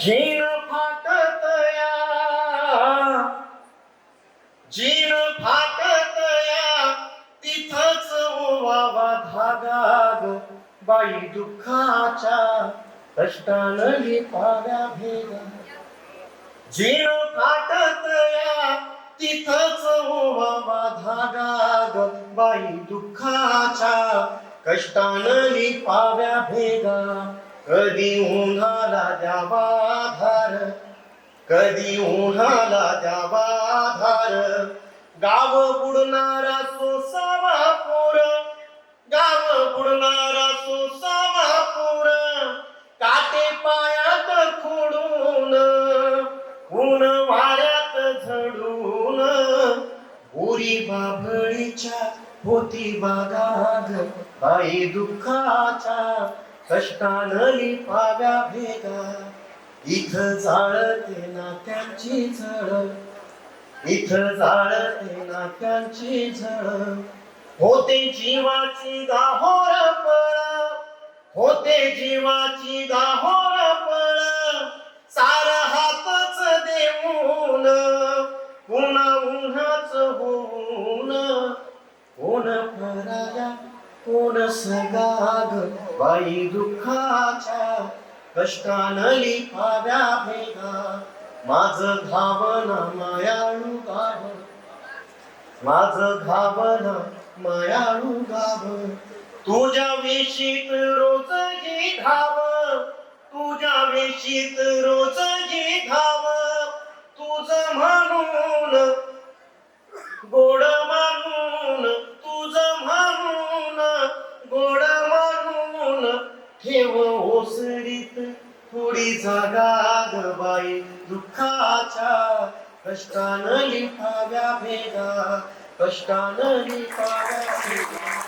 Gene फाटतया gene फाटतया तिथंच ओवावा धागा बाई दुःखाच्या कष्टानं लिपाव्या भेगा. जीन फाटतया तिथच ओवावा धागा बाई दुःखाच्या कष्टानं लिपाव्या भेगा. कधी उन्हाला द्यावा धार कधी उन्हाला द्यावा धार गाव बुडणारा सोसावा पोर. गाव बुडणारा सोसावा पोर. काटे पायात खोडून ऊन वाऱ्यात झडून. उरी बाभळीच्या होती बागाग आई दुःखाच्या कष्टानं लिपाव्या भेगा. इथं जाळते नात्यांची झळ. इथं जाळते नात्यांची झळ. होते जीवाची गाहोर पळ. होते जीवाची गाहोर कोण सगाग बाई दुःखाच्या कष्टान लिपाव्या भेगा. माझ धावना मायाळू गाव. माझ धावना मायाळू गाव. तुझ्या वेशीत रोजगी धाव. तुझ्या वेशीत रोजगी धाव. तुझ म्हणून ओसरीत थोडी जागा ग बाई दुःखाच्या कष्टानं लिपाव्या भेगा कष्टानं लिपाव्या भेगा.